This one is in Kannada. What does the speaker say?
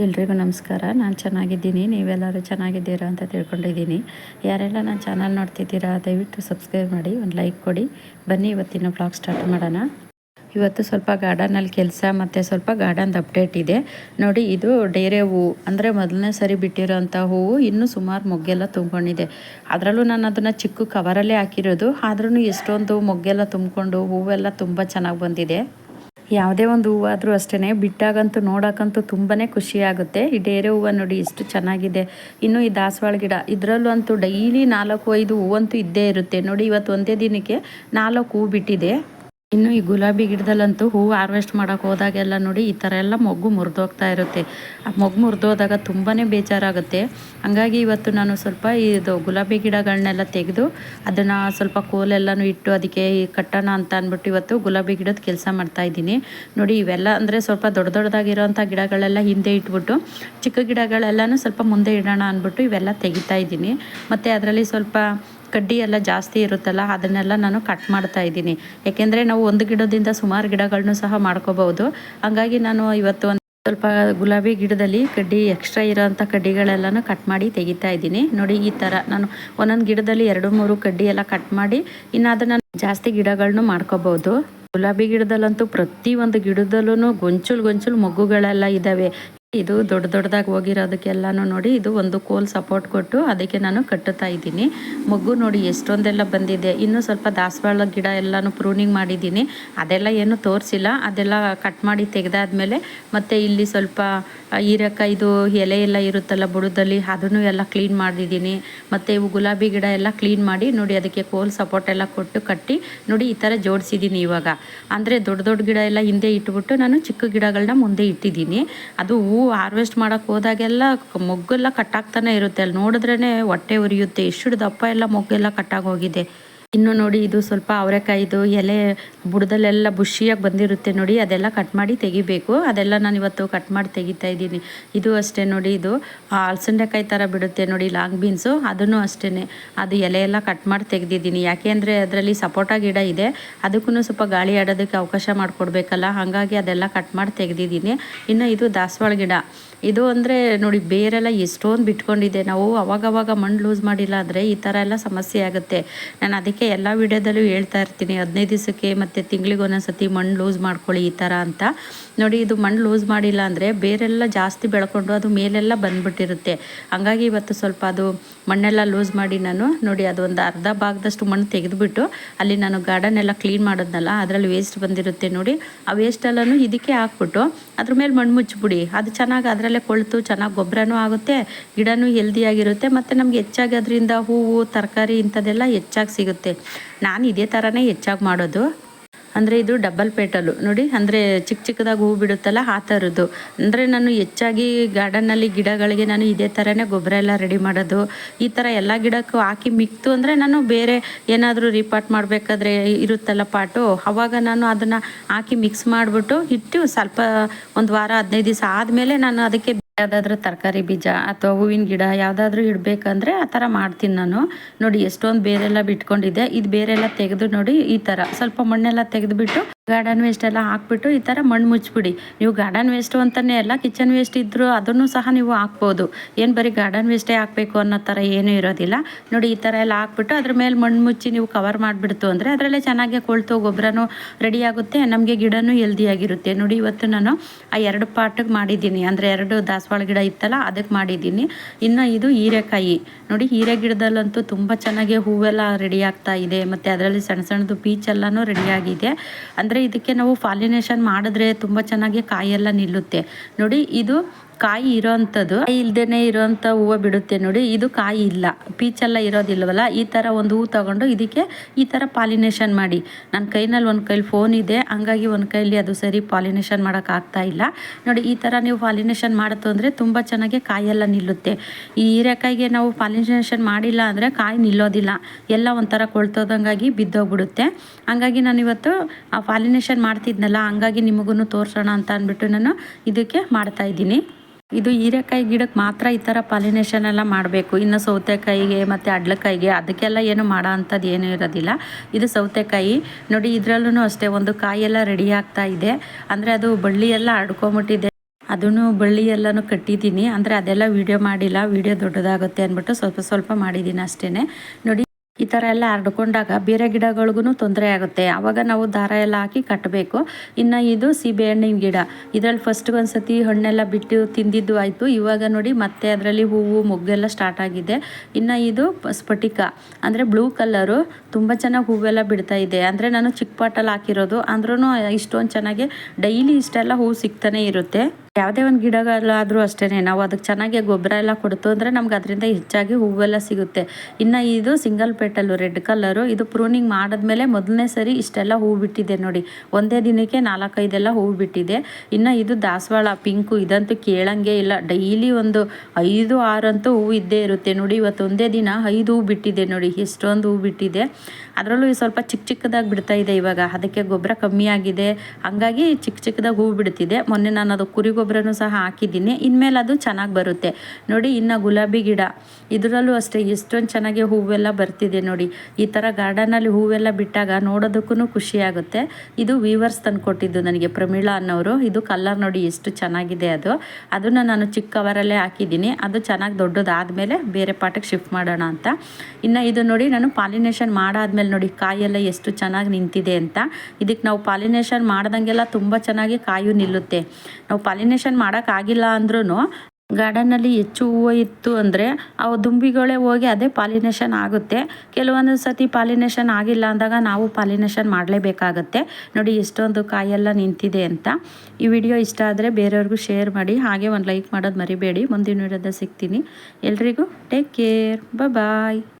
ಎಲ್ರಿಗೂ ನಮಸ್ಕಾರ. ನಾನು ಚೆನ್ನಾಗಿದ್ದೀನಿ. ನೀವೆಲ್ಲರೂ ಚೆನ್ನಾಗಿದ್ದೀರಾ ಅಂತ ತಿಳ್ಕೊಂಡಿದ್ದೀನಿ. ಯಾರೆಲ್ಲ ನನ್ನ ಚಾನಲ್ ನೋಡ್ತಿದ್ದೀರಾ, ದಯವಿಟ್ಟು ಸಬ್ಸ್ಕ್ರೈಬ್ ಮಾಡಿ, ಒಂದು ಲೈಕ್ ಕೊಡಿ. ಬನ್ನಿ ಇವತ್ತಿನ ಬ್ಲಾಗ್ ಸ್ಟಾರ್ಟ್ ಮಾಡೋಣ. ಇವತ್ತು ಸ್ವಲ್ಪ ಗಾರ್ಡನಲ್ಲಿ ಕೆಲಸ ಮತ್ತು ಸ್ವಲ್ಪ ಗಾರ್ಡನ್ದು ಅಪ್ಡೇಟ್ ಇದೆ. ನೋಡಿ, ಇದು ಡೇರೆ ಹೂವು ಅಂದರೆ ಮೊದಲನೇ ಸರಿ ಬಿಟ್ಟಿರೋಂಥ ಹೂವು ಇನ್ನೂ ಸುಮಾರು ಮೊಗ್ಗೆಲ್ಲ ತುಂಬಿಕೊಂಡಿದೆ. ಅದರಲ್ಲೂ ನಾನು ಅದನ್ನು ಚಿಕ್ಕ ಕವರಲ್ಲೇ ಹಾಕಿರೋದು. ಆದ್ರೂ ಎಷ್ಟೊಂದು ಮೊಗ್ಗೆಲ್ಲ ತುಂಬಿಕೊಂಡು ಹೂವೆಲ್ಲ ತುಂಬ ಚೆನ್ನಾಗಿ ಬಂದಿದೆ. ಯಾವುದೇ ಒಂದು ಹೂವಾದರೂ ಅಷ್ಟೇ ಬಿಟ್ಟಾಗಂತೂ ನೋಡೋಕ್ಕಂತೂ ತುಂಬಾ ಖುಷಿ ಆಗುತ್ತೆ ಈ ಡೇರೆ ಹೂವು ನೋಡಿ ಇಷ್ಟು ಚೆನ್ನಾಗಿದೆ. ಇನ್ನು ಈ ದಾಸವಾಳ ಗಿಡ, ಇದರಲ್ಲೂ ಅಂತೂ ಡೈಲಿ ನಾಲ್ಕು, ಐದು ಹೂವಂತೂ ಇದ್ದೇ ಇರುತ್ತೆ. ನೋಡಿ ಇವತ್ತು ಒಂದೇ ದಿನಕ್ಕೆ ನಾಲ್ಕು ಹೂ ಬಿಟ್ಟಿದೆ. ಇನ್ನು ಈ ಗುಲಾಬಿ ಗಿಡದಲ್ಲಂತೂ ಹೂ ಹಾರ್ವೆಸ್ಟ್ ಮಾಡೋಕೆ ಹೋದಾಗೆಲ್ಲ ನೋಡಿ ಈ ಥರ ಎಲ್ಲ ಮೊಗ್ಗು ಮುರಿದೋಗ್ತಾ ಇರುತ್ತೆ. ಆ ಮೊಗ್ಗು ಮುರಿದೋದಾಗ ತುಂಬಾ ಬೇಜಾರಾಗುತ್ತೆ. ಹಂಗಾಗಿ ಇವತ್ತು ನಾನು ಸ್ವಲ್ಪ ಇದು ಗುಲಾಬಿ ಗಿಡಗಳನ್ನೆಲ್ಲ ತೆಗೆದು ಅದನ್ನು ಸ್ವಲ್ಪ ಕೋಲೆಲ್ಲನೂ ಇಟ್ಟು ಅದಕ್ಕೆ ಕಟ್ಟೋಣ ಅಂತ ಅಂದ್ಬಿಟ್ಟು ಇವತ್ತು ಗುಲಾಬಿ ಗಿಡದ ಕೆಲಸ ಮಾಡ್ತಾ ಇದ್ದೀನಿ. ನೋಡಿ ಇವೆಲ್ಲ ಅಂದರೆ ಸ್ವಲ್ಪ ದೊಡ್ಡ ದೊಡ್ಡದಾಗಿರೋಂಥ ಗಿಡಗಳೆಲ್ಲ ಹಿಂದೆ ಇಟ್ಬಿಟ್ಟು ಚಿಕ್ಕ ಗಿಡಗಳೆಲ್ಲನೂ ಸ್ವಲ್ಪ ಮುಂದೆ ಇಡೋಣ ಅಂದ್ಬಿಟ್ಟು ಇವೆಲ್ಲ ತೆಗಿತಾ ಇದ್ದೀನಿ. ಮತ್ತು ಅದರಲ್ಲಿ ಸ್ವಲ್ಪ ಕಡ್ಡಿ ಎಲ್ಲ ಜಾಸ್ತಿ ಇರುತ್ತಲ್ಲ, ಅದನ್ನೆಲ್ಲ ನಾನು ಕಟ್ ಮಾಡ್ತಾ ಇದ್ದೀನಿ. ಯಾಕೆಂದರೆ ನಾವು ಒಂದು ಗಿಡದಿಂದ ಸುಮಾರು ಗಿಡಗಳನ್ನೂ ಸಹ ಮಾಡ್ಕೋಬಹುದು. ಹಂಗಾಗಿ ನಾನು ಇವತ್ತು ಒಂದು ಸ್ವಲ್ಪ ಗುಲಾಬಿ ಗಿಡದಲ್ಲಿ ಕಡ್ಡಿ ಎಕ್ಸ್ಟ್ರಾ ಇರೋಂಥ ಕಡ್ಡಿಗಳೆಲ್ಲನೂ ಕಟ್ ಮಾಡಿ ತೆಗಿತಾ ಇದ್ದೀನಿ. ನೋಡಿ ಈ ಥರ ನಾನು ಒಂದೊಂದು ಗಿಡದಲ್ಲಿ ಎರಡು ಮೂರು ಕಡ್ಡಿ ಎಲ್ಲ ಕಟ್ ಮಾಡಿ, ಇನ್ನು ಅದನ್ನು ಜಾಸ್ತಿ ಗಿಡಗಳನ್ನೂ ಮಾಡ್ಕೋಬಹುದು. ಗುಲಾಬಿ ಗಿಡದಲ್ಲಂತೂ ಪ್ರತಿ ಒಂದು ಗಿಡದಲ್ಲೂ ಗೊಂಚಲು ಗೊಂಚಲು ಮಗ್ಗುಗಳೆಲ್ಲ ಇದ್ದಾವೆ ಇದು ದೊಡ್ಡ ದೊಡ್ಡದಾಗಿ ಹೋಗಿರೋದಕ್ಕೆಲ್ಲನೂ ನೋಡಿ, ಇದು ಒಂದು ಕೋಲ್ ಸಪೋರ್ಟ್ ಕೊಟ್ಟು ಅದಕ್ಕೆ ನಾನು ಕಟ್ಟುತ್ತಾ ಇದ್ದೀನಿ. ಮಗು ನೋಡಿ ಎಷ್ಟೊಂದೆಲ್ಲ ಬಂದಿದೆ. ಇನ್ನು ಸ್ವಲ್ಪ ದಾಸವಾಳ ಗಿಡ ಎಲ್ಲಾನು ಪ್ರೂನಿಂಗ್ ಮಾಡಿದ್ದೀನಿ. ಅದೆಲ್ಲ ಏನು ತೋರಿಸಿಲ್ಲ. ಅದೆಲ್ಲ ಕಟ್ ಮಾಡಿ ತೆಗೆದಾದ್ಮೇಲೆ ಮತ್ತೆ ಇಲ್ಲಿ ಸ್ವಲ್ಪ ಹೀರೆಕಾಯ್ದು ಎಲೆ ಎಲ್ಲ ಇರುತ್ತಲ್ಲ ಬುಡದಲ್ಲಿ, ಅದನ್ನು ಎಲ್ಲ ಕ್ಲೀನ್ ಮಾಡಿದ್ದೀನಿ. ಮತ್ತು ಇವು ಗುಲಾಬಿ ಗಿಡ ಎಲ್ಲ ಕ್ಲೀನ್ ಮಾಡಿ ನೋಡಿ ಅದಕ್ಕೆ ಕೋಲ್ ಸಪೋರ್ಟ್ ಎಲ್ಲ ಕೊಟ್ಟು ಕಟ್ಟಿ ನೋಡಿ ಈ ಥರ ಜೋಡಿಸಿದ್ದೀನಿ ಇವಾಗ. ಅಂದರೆ ದೊಡ್ಡ ದೊಡ್ಡ ಗಿಡ ಎಲ್ಲ ಹಿಂದೆ ಇಟ್ಬಿಟ್ಟು ನಾನು ಚಿಕ್ಕ ಗಿಡಗಳನ್ನ ಮುಂದೆ ಇಟ್ಟಿದ್ದೀನಿ. ಅದು ಹೂ ಹಾರ್ವೆಸ್ಟ್ ಮಾಡೋಕ್ಕೆ ಹೋದಾಗೆಲ್ಲ ಮೊಗ್ಗೆಲ್ಲ ಕಟ್ಟಾಗ್ತಾನೆ ಇರುತ್ತೆ. ಅಲ್ಲಿ ನೋಡಿದ್ರೇ ಹೊಟ್ಟೆ ಉರಿಯುತ್ತೆ. ಎಷ್ಟು ದಪ್ಪ ಎಲ್ಲ ಮೊಗ್ಗೆಲ್ಲ ಕಟ್ಟಾಗೋಗಿದೆ ಇನ್ನು ನೋಡಿ ಇದು ಸ್ವಲ್ಪ ಅವರೆಕಾಯಿದು ಎಲೆ ಬುಡದಲ್ಲೆಲ್ಲ ಬುಷಿಯಾಗಿ ಬಂದಿರುತ್ತೆ ನೋಡಿ, ಅದೆಲ್ಲ ಕಟ್ ಮಾಡಿ ತೆಗಿಬೇಕು. ಅದೆಲ್ಲ ನಾನು ಇವತ್ತು ಕಟ್ ಮಾಡಿ ತೆಗಿತಾ ಇದ್ದೀನಿ. ಇದು ಅಷ್ಟೇ ನೋಡಿ, ಇದು ಅಲಸಂಡೆಕಾಯಿ ಥರ ಬಿಡುತ್ತೆ ನೋಡಿ, ಲಾಂಗ್ ಬೀನ್ಸು. ಅದನ್ನು ಅಷ್ಟೇ ಅದು ಎಲೆ ಎಲ್ಲ ಕಟ್ ಮಾಡಿ ತೆಗೆದಿದ್ದೀನಿ. ಯಾಕೆ ಅಂದರೆ ಅದರಲ್ಲಿ ಸಪೋಟ ಗಿಡ ಇದೆ. ಅದಕ್ಕೂ ಸ್ವಲ್ಪ ಗಾಳಿ ಆಡೋದಕ್ಕೆ ಅವಕಾಶ ಮಾಡಿಕೊಡ್ಬೇಕಲ್ಲ. ಹಾಗಾಗಿ ಅದೆಲ್ಲ ಕಟ್ ಮಾಡಿ ತೆಗೆದಿದ್ದೀನಿ. ಇನ್ನು ಇದು ದಾಸವಾಳ ಗಿಡ. ಇದು ಅಂದರೆ ನೋಡಿ, ಬೇರೆಲ್ಲ ಎಷ್ಟೊಂದು ಬಿಟ್ಕೊಂಡಿದೆ. ನಾವು ಅವಾಗವಾಗ ಮಣ್ಣು ಲೂಸ್ ಮಾಡಿಲ್ಲ ಅಂದರೆ ಈ ಥರ ಎಲ್ಲ ಸಮಸ್ಯೆ ಆಗುತ್ತೆ. ನಾನು ಅದಕ್ಕೆ ಎಲ್ಲ ವಿಡಿಯೋದಲ್ಲೂ ಹೇಳ್ತಾ ಇರ್ತೀನಿ. ಹದಿನೈದು ದಿವಸಕ್ಕೆ ಮತ್ತು ತಿಂಗಳಿಗೆ ಒಂದೊಂದ್ಸತಿ ಮಣ್ಣು ಲೂಸ್ ಮಾಡ್ಕೊಳ್ಳಿ ಈ ಥರ ಅಂತ. ನೋಡಿ, ಇದು ಮಣ್ಣು ಲೂಸ್ ಮಾಡಿಲ್ಲ ಅಂದರೆ ಬೇರೆಲ್ಲ ಜಾಸ್ತಿ ಬೆಳ್ಕೊಂಡು ಅದು ಮೇಲೆಲ್ಲ ಬಂದ್ಬಿಟ್ಟಿರುತ್ತೆ. ಹಂಗಾಗಿ ಇವತ್ತು ಸ್ವಲ್ಪ ಅದು ಮಣ್ಣೆಲ್ಲ ಲೂಸ್ ಮಾಡಿ ನಾನು ನೋಡಿ ಅದು ಒಂದು ಅರ್ಧ ಭಾಗದಷ್ಟು ಮಣ್ಣು ತೆಗೆದುಬಿಟ್ಟು ಅಲ್ಲಿ ನಾನು ಗಾರ್ಡನ್ ಎಲ್ಲ ಕ್ಲೀನ್ ಮಾಡೋದ್ನಲ್ಲ, ಅದರಲ್ಲಿ ವೇಸ್ಟ್ ಬಂದಿರುತ್ತೆ ನೋಡಿ. ಆ ವೇಸ್ಟೆಲ್ಲನೂ ಇದಕ್ಕೆ ಹಾಕ್ಬಿಟ್ಟು ಅದ್ರ ಮೇಲೆ ಮಣ್ಣು ಮುಚ್ಚಿಬಿಡಿ. ಅದು ಚೆನ್ನಾಗಿ ಅದರಲ್ಲೇ ಕೊಳ್ತು, ಚೆನ್ನಾಗಿ ಗೊಬ್ಬರನೂ ಆಗುತ್ತೆ, ಗಿಡನೂ ಹೆಲ್ದಿಯಾಗಿರುತ್ತೆ ಮತ್ತು ನಮ್ಗೆ ಹೆಚ್ಚಾಗಿ ಅದರಿಂದ ಹೂವು, ತರಕಾರಿ ಇಂಥದ್ದೆಲ್ಲ ಹೆಚ್ಚಾಗಿ ಸಿಗುತ್ತೆ. ನಾನು ಇದೇ ಥರನೇ ಹೆಚ್ಚಾಗಿ ಮಾಡೋದು. ಅಂದರೆ ಇದು ಡಬಲ್ ಪೇಟಲು ನೋಡಿ, ಅಂದರೆ ಚಿಕ್ಕ ಚಿಕ್ಕದಾಗಿ ಹೂ ಬಿಡುತ್ತಲ್ಲ, ಆ ಥರದ್ದು ಅಂದರೆ ನಾನು ಹೆಚ್ಚಾಗಿ ಗಾರ್ಡನ್ನಲ್ಲಿ ಗಿಡಗಳಿಗೆ ನಾನು ಇದೇ ಥರನೇ ಗೊಬ್ಬರ ಎಲ್ಲ ರೆಡಿ ಮಾಡೋದು. ಈ ಥರ ಎಲ್ಲ ಗಿಡಕ್ಕೂ ಹಾಕಿ ಮಿಕ್ತು ಅಂದರೆ ನಾನು ಬೇರೆ ಏನಾದರೂ ರಿಪಾರ್ಟ್ ಮಾಡಬೇಕಾದ್ರೆ ಇರುತ್ತಲ್ಲ ಪಾಟು, ಅವಾಗ ನಾನು ಅದನ್ನು ಹಾಕಿ ಮಿಕ್ಸ್ ಮಾಡಿಬಿಟ್ಟು ಇಟ್ಟು ಸ್ವಲ್ಪ ಒಂದು ವಾರ ಹದಿನೈದು ದಿವಸ ಆದಮೇಲೆ ನಾನು ಅದಕ್ಕೆ ಯಾವುದಾದ್ರೂ ತರಕಾರಿ ಬೀಜ ಅಥವಾ ಹೂವಿನ ಗಿಡ ಯಾವುದಾದ್ರೂ ಇಡಬೇಕಂದ್ರೆ ಆ ಥರ ಮಾಡ್ತೀನಿ ನಾನು. ನೋಡಿ, ಎಷ್ಟೊಂದು ಬೇರೆಲ್ಲ ಬಿಟ್ಕೊಂಡಿದ್ದೆ. ಇದು ಬೇರೆಲ್ಲ ತೆಗೆದು ನೋಡಿ ಈ ಥರ ಸ್ವಲ್ಪ ಮಣ್ಣೆಲ್ಲ ತೆಗೆದುಬಿಟ್ಟು ಗಾರ್ಡನ್ ವೇಸ್ಟ್ ಎಲ್ಲ ಹಾಕ್ಬಿಟ್ಟು ಈ ಥರ ಮಣ್ಣು ಮುಚ್ಚಿಬಿಡಿ ನೀವು ಗಾರ್ಡನ್ ವೇಸ್ಟು ಅಂತಲೇ ಅಲ್ಲ ಕಿಚನ್ ವೇಸ್ಟ್ ಇದ್ದರೂ ಅದನ್ನು ಸಹ ನೀವು ಹಾಕ್ಬೋದು. ಏನು ಬರೀ ಗಾರ್ಡನ್ ವೇಸ್ಟೇ ಹಾಕಬೇಕು ಅನ್ನೋ ಥರ ಏನೂ ಇರೋದಿಲ್ಲ. ನೋಡಿ ಈ ಥರ ಎಲ್ಲ ಹಾಕ್ಬಿಟ್ಟು ಅದ್ರ ಮೇಲೆ ಮಣ್ಣು ಮುಚ್ಚಿ ನೀವು ಕವರ್ ಮಾಡಿಬಿಡ್ತು ಅಂದರೆ ಅದರಲ್ಲೇ ಚೆನ್ನಾಗಿ ಕೊಳ್ತು, ಗೊಬ್ಬರನೂ ರೆಡಿ ಆಗುತ್ತೆ, ನಮಗೆ ಗಿಡನೂ ಹೆಲ್ದಿಯಾಗಿರುತ್ತೆ ನೋಡಿ ಇವತ್ತು ನಾನು ಆ ಎರಡು ಪಾಟಿಗೆ ಮಾಡಿದ್ದೀನಿ. ಅಂದರೆ ಎರಡು ದಾಸವಾಳ ಗಿಡ ಇತ್ತಲ್ಲ ಅದಕ್ಕೆ ಮಾಡಿದ್ದೀನಿ. ಇನ್ನು ಇದು ಹೀರೆಕಾಯಿ. ನೋಡಿ ಹೀರೆ ಗಿಡದಲ್ಲಂತೂ ತುಂಬ ಚೆನ್ನಾಗಿ ಹೂವೆಲ್ಲ ರೆಡಿ ಆಗ್ತಾ ಇದೆ. ಮತ್ತು ಅದರಲ್ಲಿ ಸಣ್ಣ ಸಣ್ಣದು ಪೀಚೆಲ್ಲನೂ ರೆಡಿಯಾಗಿದೆ ಅಂದರೆ ಇದಕ್ಕೆ ನಾವು ಫಾಲಿನೇಷನ್ ಮಾಡಿದ್ರೆ ತುಂಬ ಚೆನ್ನಾಗಿ ಕಾಯೆಲ್ಲ ನಿಲ್ಲುತ್ತೆ. ನೋಡಿ ಇದು ಕಾಯಿ ಇರೋವಂಥದ್ದು ಇಲ್ದೇನೆ ಇರೋವಂಥ ಹೂವು ಬಿಡುತ್ತೆ ನೋಡಿ. ಇದು ಕಾಯಿ ಇಲ್ಲ. ಪೀಚೆಲ್ಲ ಇರೋದಿಲ್ವಲ್ಲ ಈ ಥರ ಒಂದು ಹೂ ತಗೊಂಡು ಇದಕ್ಕೆ ಈ ಥರ ಪಾಲಿನೇಷನ್ ಮಾಡಿ. ನನ್ನ ಕೈನಲ್ಲಿ ಒಂದು ಕೈಲಿ ಫೋನ್ ಇದೆ. ಹಂಗಾಗಿ ಒಂದು ಕೈಲಿ ಅದು ಸರಿ ಪಾಲಿನೇಷನ್ ಮಾಡೋಕ್ಕಾಗ್ತಾ ಇಲ್ಲ. ನೋಡಿ, ಈ ಥರ ನೀವು ಪಾಲಿನೇಷನ್ ಮಾಡುತ್ತು ಅಂದರೆ ತುಂಬ ಚೆನ್ನಾಗಿ ಕಾಯೆಲ್ಲ ನಿಲ್ಲುತ್ತೆ. ಈ ಹೀರೆಕಾಯಿಗೆ ನಾವು ಪಾಲಿನೇಷನ್ ಮಾಡಿಲ್ಲ ಅಂದರೆ ಕಾಯಿ ನಿಲ್ಲೋದಿಲ್ಲ. ಎಲ್ಲ ಒಂಥರ ಕೊಳ್ತೋದಂಗಾಗಿ ಬಿದ್ದೋಗ್ಬಿಡುತ್ತೆ. ಹಂಗಾಗಿ ನಾನು ಇವತ್ತು ಆ ಪಾಲಿನೇಷನ್ ಮಾಡ್ತಿದ್ನಲ್ಲ, ಹಂಗಾಗಿ ನಿಮಗೂ ತೋರಿಸೋಣ ಅಂತ ಅಂದ್ಬಿಟ್ಟು ನಾನು ಇದಕ್ಕೆ ಮಾಡ್ತಾ ಇದ್ದೀನಿ. ಇದು ಹೀರೆಕಾಯಿ ಗಿಡಕ್ಕೆ ಮಾತ್ರ ಈ ಥರ ಪಾಲಿನೇಷನ್ ಎಲ್ಲ ಮಾಡಬೇಕು. ಇನ್ನು ಸೌತೆಕಾಯಿಗೆ ಮತ್ತು ಅಡ್ಲಕಾಯಿಗೆ ಅದಕ್ಕೆಲ್ಲ ಏನು ಮಾಡೋ ಅಂಥದ್ದು ಏನೂ ಇರೋದಿಲ್ಲ. ಇದು ಸೌತೆಕಾಯಿ. ನೋಡಿ ಇದರಲ್ಲೂ ಅಷ್ಟೇ ಒಂದು ಕಾಯೆಲ್ಲ ರೆಡಿ ಆಗ್ತಾ ಇದೆ. ಅಂದರೆ ಅದು ಬಳ್ಳಿ ಎಲ್ಲ ಅಡ್ಕೊಂಬಿಟ್ಟಿದೆ ಅದನ್ನು ಬಳ್ಳಿ ಎಲ್ಲನೂ ಕಟ್ಟಿದ್ದೀನಿ. ಅಂದರೆ ಅದೆಲ್ಲ ವೀಡಿಯೋ ಮಾಡಿಲ್ಲ. ವೀಡಿಯೋ ದೊಡ್ಡದಾಗುತ್ತೆ ಅಂದ್ಬಿಟ್ಟು ಸ್ವಲ್ಪ ಸ್ವಲ್ಪ ಮಾಡಿದ್ದೀನಿ ಅಷ್ಟೇ ನೋಡಿ ಥರ ಎಲ್ಲ ಹರಡ್ಕೊಂಡಾಗ ಬೇರೆ ಗಿಡಗಳಿಗೂ ತೊಂದರೆ ಆಗುತ್ತೆ. ಆವಾಗ ನಾವು ದಾರ ಎಲ್ಲ ಹಾಕಿ ಕಟ್ಟಬೇಕು ಇನ್ನು ಇದು ಸೀಬೆಹಣ್ಣಿನ ಗಿಡ. ಇದರಲ್ಲಿ ಫಸ್ಟ್ ಒಂದ್ಸತಿ ಹಣ್ಣೆಲ್ಲ ಬಿಟ್ಟು ತಿಂದಿದ್ದು ಆಯಿತು. ಇವಾಗ ನೋಡಿ ಮತ್ತೆ ಅದರಲ್ಲಿ ಹೂವು, ಮೊಗ್ಗೆಲ್ಲ ಸ್ಟಾರ್ಟ್ ಆಗಿದೆ. ಇನ್ನು ಇದು ಸ್ಫಟಿಕ. ಅಂದರೆ ಬ್ಲೂ ಕಲರು ತುಂಬ ಚೆನ್ನಾಗಿ ಹೂವೆಲ್ಲ ಬಿಡ್ತಾ ಇದೆ. ಅಂದರೆ ನಾನು ಚಿಕ್ಕ ಪಾಟಲ್ಲಿ ಹಾಕಿರೋದು. ಅಂದ್ರೂ ಇಷ್ಟೊಂದು ಚೆನ್ನಾಗಿ ಡೈಲಿ ಇಷ್ಟೆಲ್ಲ ಹೂವು ಸಿಗ್ತಾನೆ ಇರುತ್ತೆ. ಯಾವುದೇ ಒಂದು ಗಿಡಗಳಾದರೂ ಅಷ್ಟೇ ನಾವು ಅದಕ್ಕೆ ಚೆನ್ನಾಗಿ ಗೊಬ್ಬರ ಎಲ್ಲ ಕೊಡ್ತು ಅಂದರೆ ನಮ್ಗೆ ಅದರಿಂದ ಹೆಚ್ಚಾಗಿ ಹೂವೆಲ್ಲ ಸಿಗುತ್ತೆ. ಇನ್ನು ಇದು ಸಿಂಗಲ್ ಪೆಟಲ್ಲು ರೆಡ್ ಕಲರು, ಇದು ಪ್ರೂನಿಂಗ್ ಮಾಡಿದ್ಮೇಲೆ ಮೊದಲನೇ ಸರಿ ಇಷ್ಟೆಲ್ಲ ಹೂವು ಬಿಟ್ಟಿದೆ ನೋಡಿ. ಒಂದೇ ದಿನಕ್ಕೆ ನಾಲ್ಕೈದೆಲ್ಲ ಹೂವು ಬಿಟ್ಟಿದೆ. ಇನ್ನು ಇದು ದಾಸವಾಳ, ಪಿಂಕು, ಇದಂತೂ ಕೇಳಂಗೆ ಇಲ್ಲ. ಡೈಲಿ ಒಂದು ಐದು, ಆರಂತೂ ಹೂವು ಇದ್ದೇ ಇರುತ್ತೆ ನೋಡಿ. ಇವತ್ತು ಒಂದೇ ದಿನ ಐದು ಹೂವು ಬಿಟ್ಟಿದೆ ನೋಡಿ. ಎಷ್ಟೊಂದು ಹೂವು ಬಿಟ್ಟಿದೆ. ಅದರಲ್ಲೂ ಸ್ವಲ್ಪ ಚಿಕ್ಕ ಚಿಕ್ಕದಾಗಿ ಬಿಡ್ತಾ ಇದೆ ಇವಾಗ. ಅದಕ್ಕೆ ಗೊಬ್ಬರ ಕಮ್ಮಿ ಆಗಿದೆ. ಹಾಗಾಗಿ ಚಿಕ್ಕ ಚಿಕ್ಕದಾಗಿ ಹೂ ಬಿಡ್ತಿದೆ. ಮೊನ್ನೆ ನಾನು ಅದು ಕುರಿ ಗೊಬ್ಬರನೂ ಸಹ ಹಾಕಿದ್ದೀನಿ. ಇನ್ಮೇಲೆ ಅದು ಚೆನ್ನಾಗಿ ಬರುತ್ತೆ. ನೋಡಿ, ಇನ್ನು ಗುಲಾಬಿ ಗಿಡ. ಇದರಲ್ಲೂ ಅಷ್ಟೇ ಎಷ್ಟೊಂದು ಚೆನ್ನಾಗಿ ಹೂವೆಲ್ಲ ಬರ್ತಿದೆ ನೋಡಿ. ಈ ಥರ ಗಾರ್ಡನಲ್ಲಿ ಹೂವೆಲ್ಲ ಬಿಟ್ಟಾಗ ನೋಡೋದಕ್ಕೂ ಖುಷಿ ಆಗುತ್ತೆ. ಇದು ವೀವರ್ಸ್ ತಂದುಕೊಟ್ಟಿದ್ದು ನನಗೆ ಪ್ರಮೀಳಾ ಅನ್ನೋರು. ಇದು ಕಲರ್ ನೋಡಿ ಎಷ್ಟು ಚೆನ್ನಾಗಿದೆ ಅದು. ಅದನ್ನು ನಾನು ಚಿಕ್ಕ ಕವರಲ್ಲೇ ಹಾಕಿದ್ದೀನಿ. ಅದು ಚೆನ್ನಾಗಿ ದೊಡ್ಡದಾದಮೇಲೆ ಬೇರೆ ಪಾಠಕ್ಕೆ ಶಿಫ್ಟ್ ಮಾಡೋಣ ಅಂತ. ಇನ್ನು ಇದು ನೋಡಿ, ನಾನು ಪಾಲಿನೇಷನ್ ಮಾಡಾದ್ಮೇಲೆ ನೋಡಿ ಕಾಯೆಲ್ಲ ಎಷ್ಟು ಚೆನ್ನಾಗಿ ನಿಂತಿದೆ ಅಂತ. ಇದಕ್ಕೆ ನಾವು ಪಾಲಿನೇಷನ್ ಮಾಡ್ದಂಗೆಲ್ಲ ತುಂಬ ಚೆನ್ನಾಗಿ ಕಾಯು ನಿಲ್ಲುತ್ತೆ. ನಾವು ಪಾಲಿನೇಷನ್ ಮಾಡೋಕ್ಕಾಗಿಲ್ಲ ಅಂದ್ರೂ ಗಾರ್ಡನ್ನಲ್ಲಿ ಹೆಚ್ಚು ಹೂವು ಇತ್ತು ಅಂದರೆ ಅವು ದುಂಬಿಗಳೇ ಹೋಗಿ ಅದೇ ಪಾಲಿನೇಷನ್ ಆಗುತ್ತೆ. ಕೆಲವೊಂದು ಸತಿ ಪಾಲಿನೇಷನ್ ಆಗಿಲ್ಲ ಅಂದಾಗ ನಾವು ಪಾಲಿನೇಷನ್ ಮಾಡಲೇಬೇಕಾಗತ್ತೆ. ನೋಡಿ ಎಷ್ಟೊಂದು ಕಾಯೆಲ್ಲ ನಿಂತಿದೆ ಅಂತ. ಈ ವಿಡಿಯೋ ಇಷ್ಟ ಆದರೆ ಬೇರೆಯವ್ರಿಗೂ ಶೇರ್ ಮಾಡಿ, ಹಾಗೆ ಒಂದು ಲೈಕ್ ಮಾಡೋದು ಮರಿಬೇಡಿ. ಮುಂದಿನ ವಿಡಿಯೋದ ಸಿಗ್ತೀನಿ. ಎಲ್ರಿಗೂ ಟೇಕ್ ಕೇರ್ ಬಾಯ್